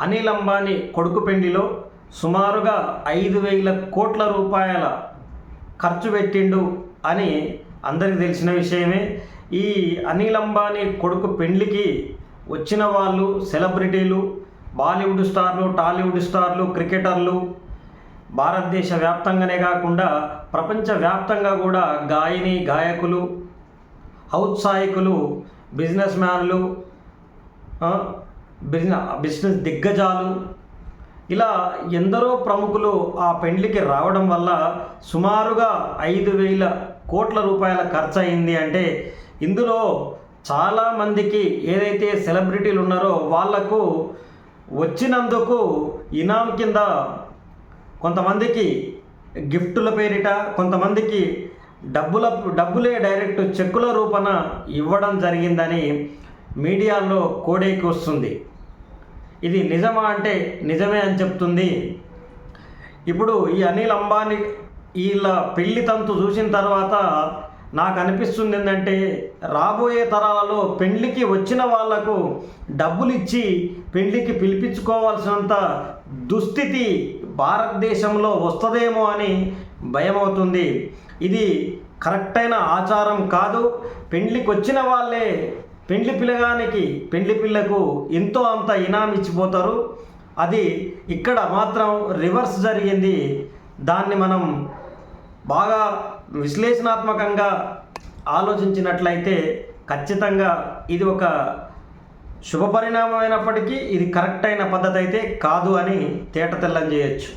అనిల్ అంబానీ కొడుకు పెండిలో సుమారుగా ఐదు వేల కోట్ల రూపాయల ఖర్చు పెట్టిండు అని అందరికీ తెలిసిన విషయమే. ఈ అనిల్ అంబానీ కొడుకు పెండ్లికి వచ్చిన వాళ్ళు సెలబ్రిటీలు బాలీవుడ్ స్టార్లు టాలీవుడ్ స్టార్లు క్రికెటర్లు భారతదేశ వ్యాప్తంగానే కాకుండా ప్రపంచవ్యాప్తంగా కూడా గాయని గాయకులు ఔత్సాహికులు బిజినెస్ మ్యాన్లు బిజినెస్ బిజినెస్ దిగ్గజాలు. ఇలా ఎందరో ప్రముఖులు ఆ పెండ్లికి రావడం వల్ల సుమారుగా ఐదు వేల కోట్ల రూపాయల ఖర్చు అయింది అంటే ఇందులో చాలామందికి ఏదైతే సెలబ్రిటీలు ఉన్నారో వాళ్ళకు వచ్చినందుకు ఇనాం కింద కొంతమందికి గిఫ్టుల పేరిట కొంతమందికి డబ్బుల డబ్బులే డైరెక్ట్ చెక్కుల రూపన ఇవ్వడం జరిగిందని మీడియాలో కోడేకి వస్తుంది. ఇది నిజమా అంటే నిజమే అని చెప్తుంది. ఇప్పుడు ఈ అనిల్ అంబానీ వీళ్ళ పెళ్ళి తంతు చూసిన తర్వాత నాకు అనిపిస్తుంది ఏంటంటే రాబోయే తరాలలో పెళ్ళికి వచ్చిన వాళ్ళకు డబ్బులు ఇచ్చి పెళ్ళికి పిలిపించుకోవాల్సినంత దుస్థితి భారతదేశంలో వస్తుందేమో అని భయమవుతుంది. ఇది కరెక్ట్ అయిన ఆచారం కాదు. పెళ్ళికి వచ్చిన వాళ్ళే పెండ్లి పిల్లగానికి పెండ్లి పిల్లకు ఎంతో అంత ఇనాం ఇచ్చిపోతారు. అది ఇక్కడ మాత్రం రివర్స్ జరిగింది. దాన్ని మనం బాగా విశ్లేషణాత్మకంగా ఆలోచించినట్లయితే ఖచ్చితంగా ఇది ఒక శుభ పరిణామం అయినప్పటికీ ఇది కరెక్ట్ అయిన పద్ధతి అయితే కాదు అని తేట తెల్లం చేయొచ్చు.